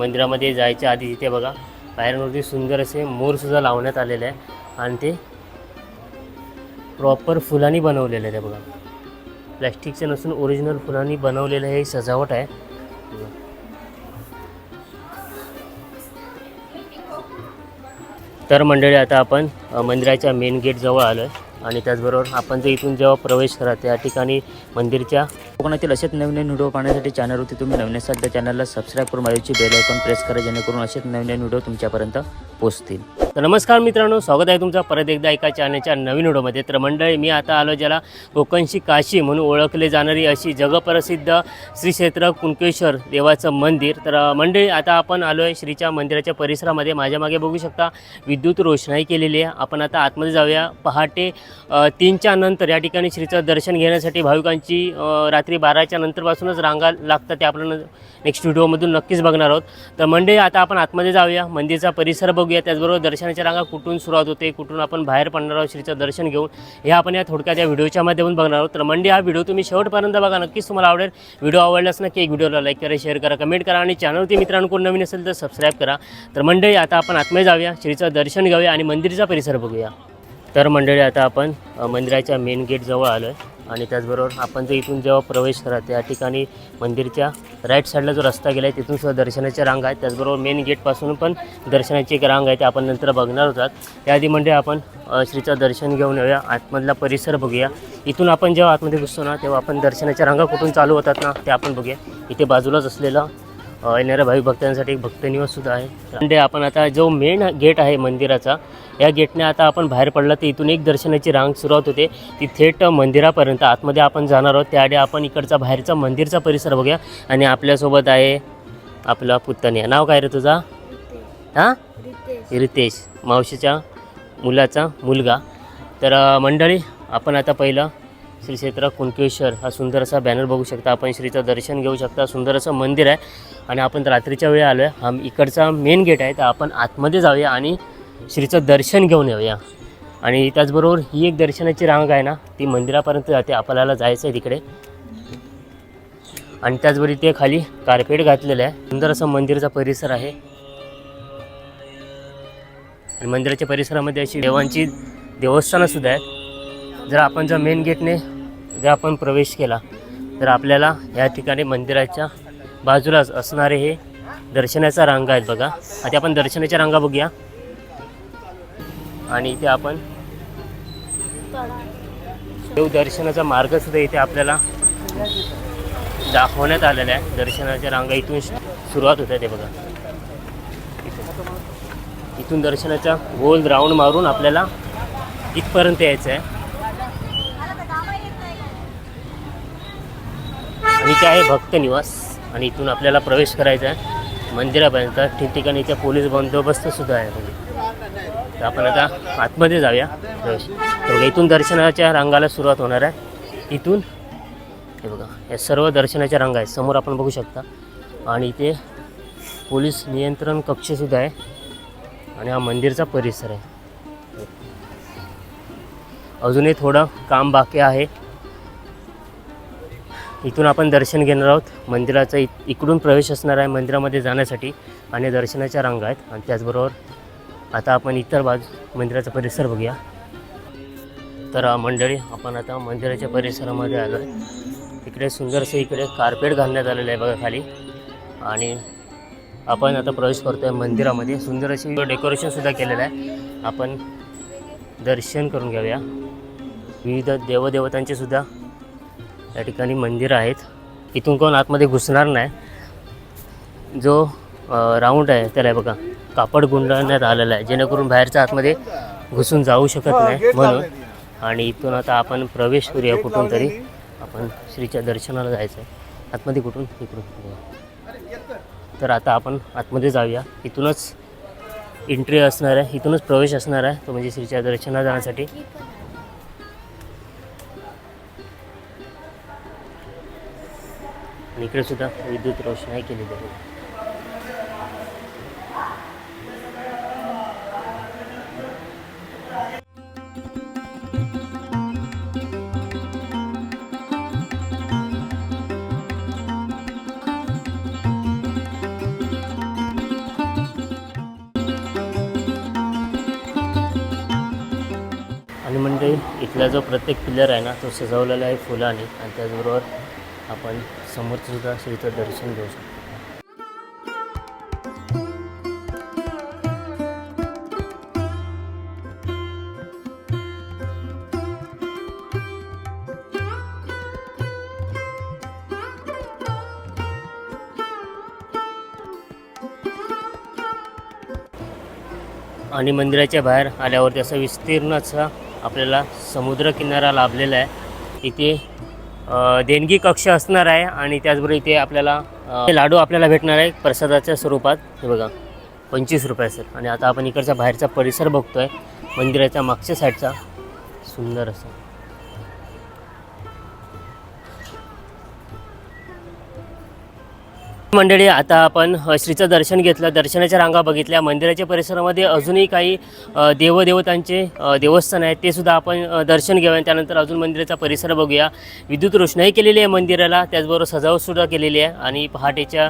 मंदिरामध्ये जायच्या आधी इथे बघा बाहेरवरती सुंदर असे मोरसुद्धा लावण्यात आलेले आहे. आणि ते प्रॉपर फुलांनी बनवलेलं आहे ते बघा. प्लॅस्टिकचे नसून ओरिजिनल फुलांनी बनवलेलं हे सजावट आहे. तर मंडळी आता आपण मंदिराच्या मेन गेटजवळ आलो आहे आणि त्याचबरोबर आपण जे इथून जेव्हा प्रवेश करा त्या ठिकाणी मंदिरच्या कोकणातील असेच नवीन नवीन व्हिडिओ पाहण्यासाठी चॅनलवरती तुम्ही नवीन असाल तर चॅनलला सबस्क्राईब करून माझ्याची बेल आयकॉन प्रेस करा जेणेकरून असेच नवीन नवीन व्हिडिओ तुमच्यापर्यंत पोहोचतील तर नमस्कार मित्रांनो स्वागत आहे तुमचं परत एकदा एका चॅनलच्या नवीन व्हिडिओमध्ये. तर मंडळी मी आता आलो ज्याला कोकणची काशी म्हणून ओळखले जाणारी अशी जगप्रसिद्ध श्री क्षेत्र कुणकेश्वर देवाचं मंदिर. तर मंडळी आता आपण आलो आहे श्रीच्या मंदिराच्या परिसरामध्ये. माझ्या मागे बघू शकता विद्युत रोषणाई केलेली आहे. आपण आता आतमध्ये जाऊया. पहाटे तीनच्या नंतर या ठिकाणी श्रीचं दर्शन घेण्यासाठी भाविकांची रात्री बाराच्या नंतरपासूनच रांगा लागतात ते आपण नेक्स्ट व्हिडिओमधून नक्कीच बघणार आहोत. तर मंडळी आता आपण आतमध्ये जाऊया. मंदिरचा परिसर बघूया. त्याचबरोबर दर्शन दर्शनाच्या रांगा कुठून सुरुवात होते कुठून आपण बाहेर पडणार आहोत श्रीचं दर्शन घेऊन हे आपण या थोडक्यात या व्हिडिओच्या माध्यमातून बघणार आहोत. तर मंडळी हा व्हिडिओ तुम्ही शेवटपर्यंत बघा. नक्कीच तुम्हाला आवडेल. व्हिडिओ आवडल्यास नक्की एक व्हिडिओला लाईक करा शेअर करा कमेंट करा आणि चॅनलवरती मित्रांनो कोण नवीन असेल तर सबस्क्राईब करा. तर मंडळी आता आपण आत्मे जाऊया. श्रीचं दर्शन घेऊया आणि मंदिरचा परिसर बघूया. तर मंडळी आता आपण मंदिराच्या मेन गेटजवळ आलो आहे आणि त्याचबरोबर आपण जे इथून जेव्हा प्रवेश करा त्या ठिकाणी मंदिरच्या राईट साईडला जो रस्ता गेला आहे तिथून सुद्धा दर्शनाच्या रांग आहेत. त्याचबरोबर मेन गेटपासून पण दर्शनाची एक रांग आहे ते आपण नंतर बघणार होतात. त्याआधी म्हणजे आपण श्रीचं दर्शन घेऊन येऊया. आतमधला परिसर बघूया. इथून आपण जेव्हा आतमध्ये घुसतो ना तेव्हा आपण दर्शनाच्या रांगा कुठून चालू होतात ना ते आपण बघूया. इथे बाजूलाच असलेला येणाऱ्या भाविक भक्तांसाठी एक भक्तनिवाससुद्धा आहे. म्हणजे आपण आता जो मेन गेट आहे मंदिराचा या गेटने आता आपण बाहेर पडला तर इथून एक दर्शनाची रांग सुरुवात होते. ती थेट मंदिरापर्यंत आतमध्ये आपण जाणार आहोत. त्याआधी आपण इकडचा बाहेरचा मंदिरचा परिसर बघूया. आणि आपल्यासोबत आहे आपला पुतण्या. नाव काय रे तुझा? हां? रितेश. मावशीच्या मुलाचा मुलगा. तर मंडळी आपण आता पहिलं श्री क्षेत्र कुणकेश्वर हा सुंदर असा बॅनर बघू शकता. आपण श्रीचं दर्शन घेऊ शकता. सुंदर असं मंदिर आहे. आणि आपण रात्रीच्या वेळी आलो आहे हा इकडचा मेन गेट आहे. तर आपण आतमध्ये जाऊया आणि श्रीचं दर्शन घेऊन येऊया. आणि त्याचबरोबर ही एक दर्शनाची रांग आहे ना ती मंदिरापर्यंत जाते. आपल्याला जायचं आहे तिकडे. आणि त्याचबरोबर इथे खाली कार्पेट घातलेलं आहे. सुंदर असं मंदिरचा परिसर आहे. आणि मंदिराच्या परिसरामध्ये अशी देवांची देवस्थानंसुद्धा आहेत. जर आपण जर मेन गेटने जर आपण प्रवेश केला तर आपल्याला या ठिकाणी मंदिराच्या बाजूलाच असणारे हे दर्शनाच्या रांगा आहेत बघा. आता आपण दर्शनाच्या रांगा बघूया. आणि इथे आपण देव दर्शनाचा मार्ग सुद्धा इथे आपल्याला दाखवण्यात आलेला आहे. दर्शनाच्या रांगा इथून सुरुवात होत आहे ते बघा. इथून दर्शनाचा गोल राऊंड मारून आपल्याला इथपर्यंत यायचं आहे. आणि इथे आहे भक्त निवास आणि इथून आपल्याला प्रवेश करायचा आहे. मंदिरापर्यंत. ठिकठिकाणी इथे पोलीस बंदोबस्त सुद्धा आहे. तर आपण आता आतमध्ये जाऊया. प्रवेश. तर इथून दर्शनाच्या रांगाला सुरुवात होणार आहे. इथून हे बघा या सर्व दर्शनाच्या रांगा आहेत. समोर आपण बघू शकता. आणि इथे पोलीस नियंत्रण कक्षसुद्धा आहे. आणि हा मंदिरचा परिसर आहे. अजूनही थोडं काम बाकी आहे. इथून आपण दर्शन घेणार आहोत. मंदिराचा इ इकडून प्रवेश असणार आहे मंदिरामध्ये जाण्यासाठी आणि दर्शनाच्या रांगा आहेत. आणि त्याचबरोबर आता आपण इतर बाजू मंदिराचा परिसर बघूया. तर मंडळी आपण आता मंदिराच्या परिसरामध्ये आलो आहे इकडे सुंदरसे इकडे कार्पेट घालण्यात आलेलं आहे बघा खाली. आणि आपण आता प्रवेश करतो आहे मंदिरामध्ये. सुंदर अशी डेकोरेशनसुद्धा केलेलं आहे. आपण दर्शन करून घेऊया. विविध देवदेवतांचे सुद्धा या ठिकाणी मंदिरं आहेत. इथून कोण आतमध्ये घुसणार नाही. जो राऊंड आहे त्याला बघा कापड गुंडाळण्यात आलेला आहे. जेणेकरून बाहेरच्या आतमध्ये घुसून जाऊ शकत नाही म्हणून. आणि इथून आता आपण प्रवेश करूया कुठून तरी. आपण श्रीच्या दर्शनाला जायचं आहे आतमध्ये कुठून? इकडून. तर आता आपण आतमध्ये जाऊया. इथूनच एंट्री असणार आहे. इथूनच प्रवेश असणार आहे. तो म्हणजे श्रीच्या दर्शनाला जाण्यासाठी. आणि इकडेसुद्धा विद्युत रोषणाई केली जाते. आणि म्हणजे इथला जो प्रत्येक पिलर आहे ना तो सजवलेला आहे फुलाने आणि त्याचबरोबर आपण समर्थसुद्धा सुद्धा श्रीचं दर्शन घेऊ शकतो. आणि मंदिराच्या बाहेर आल्यावरती असा विस्तीर्ण असा आपल्याला समुद्रकिनारा लाभलेला आहे. इथे देणगी कक्ष असणार आहे आणि त्याचबरोबर इथे आपल्याला लाडू आपल्याला भेटणार आहे प्रसादाच्या स्वरूपात. हे बघा पंचवीस रुपये सर आणि आता आपण इकडचा बाहेरचा परिसर बघतोय मंदिराच्या मागच्या साईडचा सुंदर असा. मंडळी आता आपण श्रीचं दर्शन घेतलं. दर्शनाच्या रांगा बघितल्या. मंदिराच्या परिसरामध्ये अजूनही काही देवदेवतांचे देवस्थान आहेत. ते सुद्धा आपण दर्शन घेऊया त्यानंतर अजून मंदिराचा परिसर बघूया. विद्युत रोषणाई केलेली आहे मंदिराला. त्याचबरोबर सजावटसुद्धा केलेली आहे आणि पहाटेच्या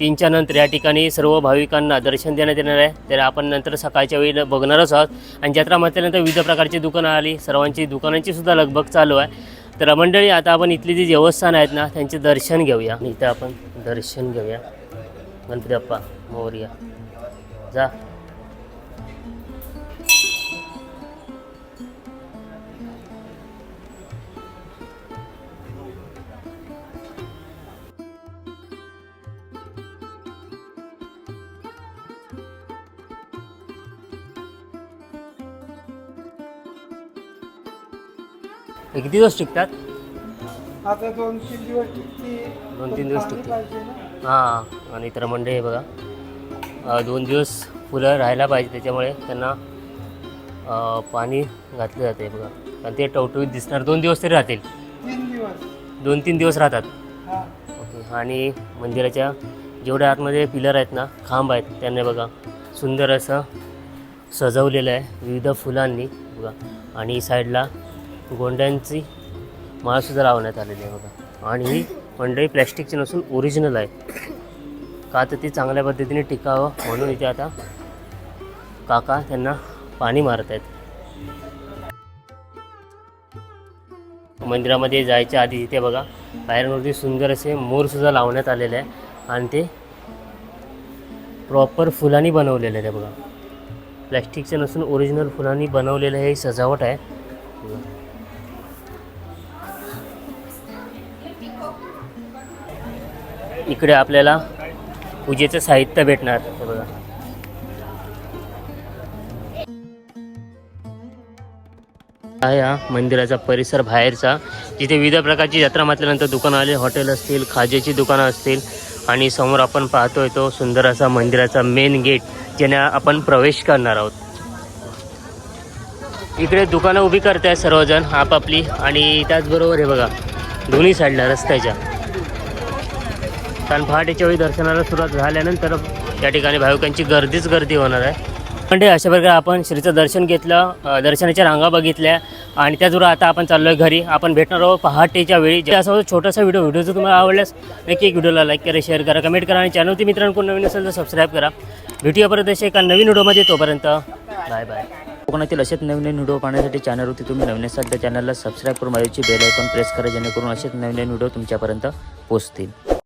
तीनच्या नंतर या ठिकाणी सर्व भाविकांना दर्शन देण्यात येणार आहे. तर आपण नंतर सकाळच्या वेळी बघणारच आहोत. आणि जत्रा म्हटल्यानंतर विविध प्रकारची दुकानं आली. सर्वांची दुकानांची सुद्धा लगबग चालू आहे. तर मंडळी आता आपण इथली जी देवस्थान आहेत ना त्यांचे दर्शन घेऊया. इथं आपण दर्शन घेऊया. गणपती बाप्पा जा. एक किती दिवस टिकतात. आता दोन तीन दिवस टिकते दोन तीन दिवस टिकते. हां आणि तर मंडळी हे बघा. दोन दिवस फुलं राहायला पाहिजे त्याच्यामुळे त्यांना पाणी घातलं जाते बघा. कारण ते टवटवीत दिसणार दोन दिवस तरी राहतील. तीन दिवस. दोन तीन दिवस राहतात. हा. ओके आणि मंदिराच्या जेवढ्या आतमध्ये पिलर आहेत ना खांब आहेत त्यांनी बघा सुंदर असं सजवलेलं आहे विविध फुलांनी बघा. आणि साईडला गोंड्यांची माळसुद्धा लावण्यात आलेली आहे बघा. आणि ही मंडळी प्लॅस्टिकची नसून ओरिजिनल आहे. का तर ती चांगल्या पद्धतीने टिकावं म्हणून इथे आता काका त्यांना पाणी मारत आहेत. मंदिरामध्ये जायच्या आधी इथे बघा बाहेरवरती सुंदर असे मोरसुद्धा लावण्यात आलेले आहे. आणि ते प्रॉपर फुलांनी बनवलेले आहे ते बघा. प्लॅस्टिकचं नसून ओरिजिनल फुलांनी बनवलेलं हे सजावट आहे. इकडे आपल्याला पूजेचं साहित्य भेटणार. हे बघा. हा या मंदिराचा परिसर बाहेरचा. जिथे विविध प्रकारची यात्रा म्हटल्यानंतर दुकानं आले. हॉटेल असतील खाजेची दुकानं असतील. आणि समोर आपण पाहतोय तो सुंदर असा मंदिराचा मेन गेट ज्याने आपण प्रवेश करणार आहोत. इकडे दुकानं उभी करतायत सर्वजण आपापली. आणि त्याचबरोबर हे बघा दोन्ही साईडला रस्त्याच्या. कारण पहाटेच्या वेळी दर्शनाला सुरुवात झाल्यानंतर या ठिकाणी भाविकांची गर्दीच गर्दी होणार आहे. म्हणजे अशा प्रकारे आपण श्रीचं दर्शन घेतलं दर्शनाच्या रांगा बघितल्या आणि त्याचबरोबर आता आपण चाललो आहे घरी. आपण भेटणार आहोत पहाटेच्या वेळी. जे असा छोटासा व्हिडिओ व्हिडिओ जर तुम्हाला आवडल्यास नक्की एक व्हिडिओला लाईक करा शेअर करा कमेंट करा आणि चॅनलवरती मित्रांनो कोण नवीन असेल तर सबस्क्राईब करा. भेटूया परत असे एका नवीन व्हिडिओमध्ये. तोपर्यंत बाय बाय कोकणातील असेच नवीन नवीन व्हिडिओ पाहण्यासाठी चॅनलवरती तुम्ही नवीन असाल तर चॅनलला सबस्क्राईब करून माझ्याची बेल आयकॉन प्रेस करा जेणेकरून असेच नवीन नवीन व्हिडिओ तुमच्यापर्यंत पोहोचतील